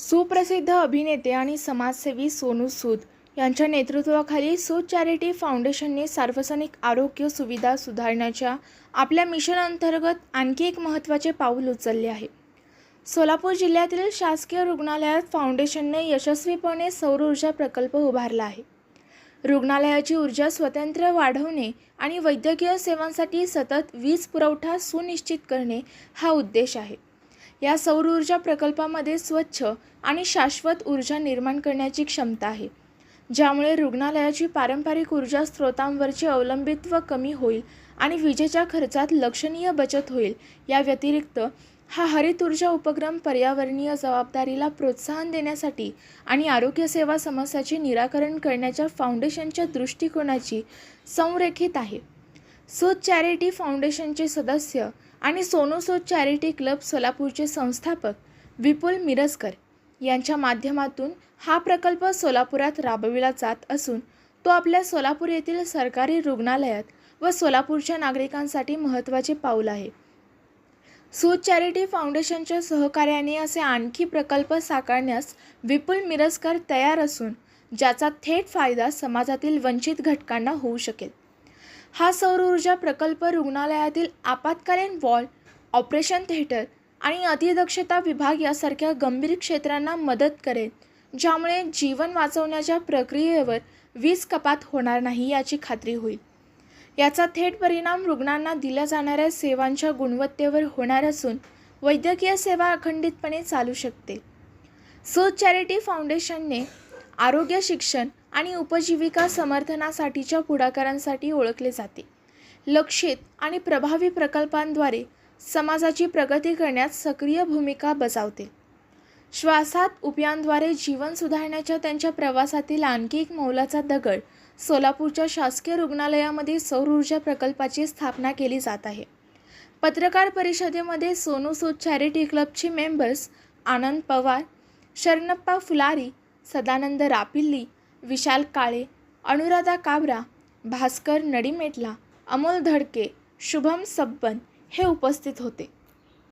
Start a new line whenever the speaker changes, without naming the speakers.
सुप्रसिद्ध अभिनेते आणि समाजसेवी सोनू सूद यांच्या नेतृत्वाखाली सूद चॅरिटी फाउंडेशनने सार्वजनिक आरोग्य सुविधा सुधारण्याच्या आपल्या मिशन अंतर्गत आणखी एक महत्त्वाचे पाऊल उचलले आहे. सोलापूर जिल्ह्यातील शासकीय रुग्णालयात फाउंडेशनने यशस्वीपणे सौर ऊर्जा प्रकल्प उभारला आहे. रुग्णालयाची ऊर्जा स्वतंत्र वाढवणे आणि वैद्यकीय सेवांसाठी सतत वीज पुरवठा सुनिश्चित करणे हा उद्देश आहे. या सौर ऊर्जा प्रकल्पामध्ये स्वच्छ आणि शाश्वत ऊर्जा निर्माण करण्याची क्षमता आहे ज्यामुळे रुग्णालयाची पारंपरिक ऊर्जा स्रोतांवरचे अवलंबित्व कमी होईल आणि विजेच्या खर्चात लक्षणीय बचत होईल. या व्यतिरिक्त हा हरित ऊर्जा उपक्रम पर्यावरणीय जबाबदारीला प्रोत्साहन देण्यासाठी आणि आरोग्यसेवा समस्याचे निराकरण करण्याच्या फाउंडेशनच्या दृष्टिकोनाची संरेखित आहे. सूद चॅरिटी फाउंडेशनचे सदस्य आणि सोनू सूद चॅरिटी क्लब सोलापूरचे संस्थापक विपुल मिरजकर यांच्या माध्यमातून हा प्रकल्प सोलापुरात राबविला जात असून तो आपल्या सोलापूर येथील सरकारी रुग्णालयात व सोलापूरच्या नागरिकांसाठी महत्त्वाचे पाऊल आहे. सूद चॅरिटी फाउंडेशनच्या सहकार्याने असे आणखी प्रकल्प साकारण्यास विपुल मिरजकर तयार असून ज्याचा थेट फायदा समाजातील वंचित घटकांना होऊ शकेल. हा सौर ऊर्जा प्रकल्प रुग्णालयातील आपत्कालीन वॉल ऑपरेशन थिएटर आणि अतिदक्षता विभाग यासारख्या गंभीर क्षेत्रांना मदत करेल ज्यामुळे जीवन वाचवण्याच्या प्रक्रियेवर वीज कपात होणार नाही याची खात्री होईल. याचा थेट परिणाम रुग्णांना दिल्या जाणाऱ्या सेवांच्या गुणवत्तेवर होणार असून वैद्यकीय सेवा अखंडितपणे चालू शकते. सूद चॅरिटी फाउंडेशनने आरोग्य शिक्षण आणि उपजीविका समर्थनासाठीच्या पुढाकारांसाठी ओळखले जाते. लक्षित आणि प्रभावी प्रकल्पांद्वारे समाजाची प्रगती करण्यात सक्रिय भूमिका बजावते. श्वासात उपायांद्वारे जीवन सुधारण्याच्या त्यांच्या प्रवासातील आणखी एक मौलाचा दगड सोलापूरच्या शासकीय रुग्णालयामध्ये सौर ऊर्जा प्रकल्पाची स्थापना केली जात आहे. पत्रकार परिषदेमध्ये सोनू सूद चॅरिटी क्लबचे मेंबर्स आनंद पवार शरणप्पा फुलारी सदानंद रापिल्ली विशाल काळे अनुराधा काबरा भास्कर नडीमेटला अमोल धडके शुभम सब्बन हे उपस्थित होते.